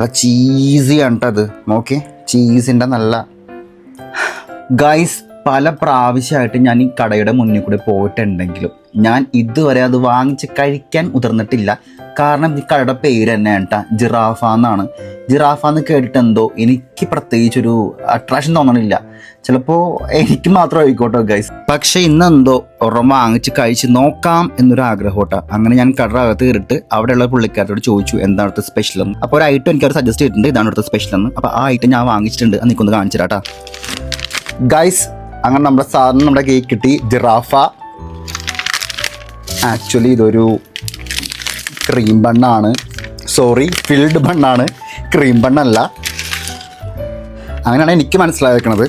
Cheesy ചീസിയാണ് കേട്ടോ അത്. നോക്കി. ചീസിന്റെ നല്ല. ഗൈസ് പല പ്രാവശ്യമായിട്ട് ഞാൻ ഈ കടയുടെ മുന്നിൽ കൂടെ പോയിട്ടുണ്ടെങ്കിലും ഞാൻ ഇതുവരെ അത് വാങ്ങിച്ച് കഴിക്കാൻ മുതിർന്നിട്ടില്ല കാരണം ഈ കടയുടെ പേര് തന്നെ കേട്ടാ ജിറാഫ എന്നാണ്. ജിറാഫ എന്ന് കേട്ടിട്ട് എന്തോ എനിക്ക് പ്രത്യേകിച്ചൊരു അട്രാക്ഷൻ തോന്നണില്ല. ചിലപ്പോ എനിക്ക് മാത്രം ആയിക്കോട്ടോ ഗൈസ് പക്ഷെ ഇന്ന് എന്തോ ഒരെണ്ണം വാങ്ങിച്ച് കഴിച്ച് നോക്കാം എന്നൊരു ആഗ്രഹം ആഗ്രഹോട്ടാ അങ്ങനെ ഞാൻ കടയുടെ അകത്ത് കയറിയിട്ട് അവിടെയുള്ള പുള്ളിക്കാരോട് ചോദിച്ചു എന്താണ് അടുത്ത സ്പെഷ്യൽ എന്ന്. അപ്പോൾ ഒരു ഐറ്റം എനിക്ക് അവർ സജസ്റ്റ് ചെയ്തിട്ടുണ്ട് ഇതാണ് അടുത്ത സ്പെഷ്യൽ എന്ന്. അപ്പോൾ ആ ഐറ്റം ഞാൻ വാങ്ങിച്ചിട്ടുണ്ട് എനിക്കൊന്ന് നിൽക്കൊന്ന് കാണിച്ചു തരാട്ടാ ഗൈസ് അങ്ങനെ നമ്മുടെ സാധനം നമ്മുടെ കേക്ക് കിട്ടി ജിറാഫ. ആക്ച്വലി ഇതൊരു ക്രീം ബണ്ണാണ് സോറി ഫിൽഡ് ബണ്ണാണ് ക്രീം ബണ്ണല്ല അങ്ങനെയാണ് എനിക്ക് മനസ്സിലായിരിക്കണത്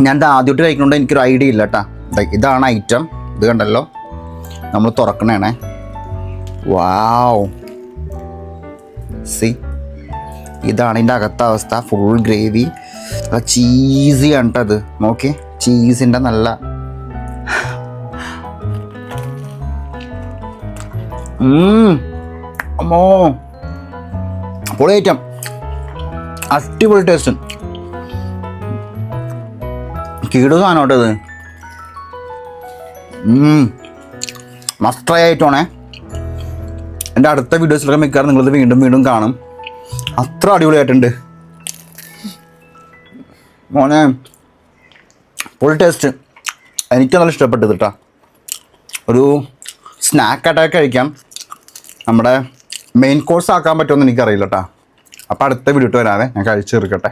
ഞാൻ ഇത് ആദ്യമായിട്ട് കഴിക്കണോണ്ട് എനിക്കൊരു ഐഡിയ ഇല്ല കേട്ടാ ഇതാണ് ഐറ്റം ഇത് കണ്ടല്ലോ. നമ്മൾ തുറക്കണേണേ. വാവ് സി ഇതാണ് ഇതിന്റെ അകത്ത അവസ്ഥ. ഫുൾ ഗ്രേവി ചീസിയാണ് കേട്ടോ അത് നോക്കി ചീസിന്റെ നല്ല അമ്മോ. പൊളി ഐറ്റം. അടിപൊളി ടേസ്റ്റ് കീടു സാധനം കേട്ടോ ഇത്. മസ്റ്റായ ഐറ്റമാണേ എന്റെ അടുത്ത വീഡിയോസിലൊക്കെ മിക്കവാറും നിങ്ങളിത് വീണ്ടും വീണ്ടും കാണും. അത്ര അടിപൊളിയായിട്ടുണ്ട്. മോനെ ഫുൾ ടേസ്റ്റ് എനിക്ക് നല്ല ഇഷ്ടപ്പെട്ടത് കേട്ടോ ഒരു സ്നാക്കായിട്ടൊക്കെ കഴിക്കാം. നമ്മുടെ മെയിൻ കോഴ്സ് ആക്കാൻ പറ്റുമെന്ന് എനിക്കറിയില്ല കേട്ടോ അപ്പോൾ അടുത്ത വീഡിയോ ഇട്ട് വരാവേ. ഞാൻ കഴിച്ചു തീർക്കട്ടെ.